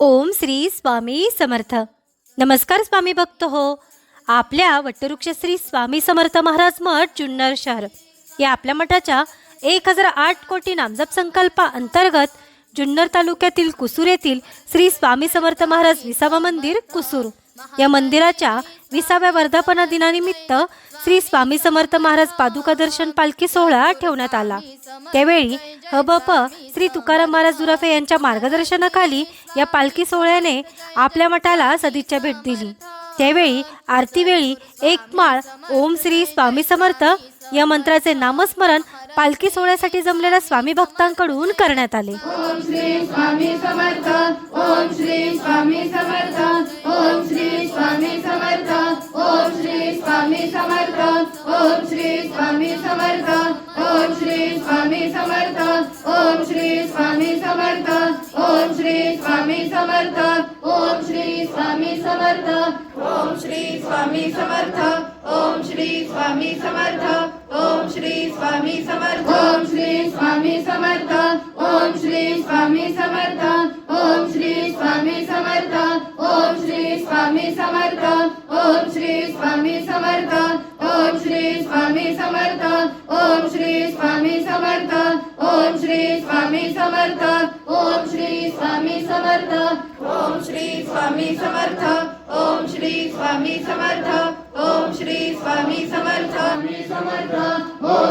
ओम श्री स्वामी समर्थ. नमस्कार स्वामी भक्त हो. आपल्या वटवृक्ष श्री स्वामी समर्थ महाराज मठ जुन्नर शहर. या आपल्या मठाच्या एक हजार आठ कोटी नामजप संकल्पा अंतर्गत जुन्नर तालुक्यातील कुसूर येथील श्री स्वामी समर्थ महाराज विसावा मंदिर कुसूर. या मंदिराच्या विसाव्या वर्धापना दिनानिमित्त श्री स्वामी समर्थ महाराज पादुका दर्शन पालखी सोहळा ठेवण्यात आला. त्यावेळी हबप श्री तुकाराम महाराज दुराफे यांच्या मार्गदर्शनाखाली या पालखी सोहळ्याने आपल्या मठाला सदिच्छा भेट दिली. त्यावेळी आरतीवेळी एक माळ ओम श्री स्वामी समर्थ या मंत्राचे नामस्मरण पालखी सोहळ्यासाठी जमलेल्या स्वामी भक्तांकडून करण्यात आले ओम श्री स्वामी समर्थ ओम श्री स्वामी समर्थ ओम श्री स्वामी समर्थ ओम श्री स्वामी समर्थ ओम श्री स्वामी समर्थ ओम श्री स्वामी समर्थ ओम श्री स्वामी समर्थ ओम श्री स्वामी समर्थ ओम श्री स्वामी समर्थ ओम श्री स्वामी समर्थ ओम श्री स्वामी समर्थ ओम श्री स्वामी समर्थ ओम श्री स्वामी समर्थ ओम श्री स्वामी समर्थ ओम श्री स्वामी समर्थ ओम श्री स्वामी समर्थ ओम श्री स्वामी समर्थ ओम श्री स्वामी समर्थ ओम श्री स्वामी समर्थ ओम श्री स्वामी समर्थ ओम श्री स्वामी समर्थ ओम श्री स्वामी समर्थ ओम श्री स्वामी समर्थ ओम श्री स्वामी समर्थ समर्थ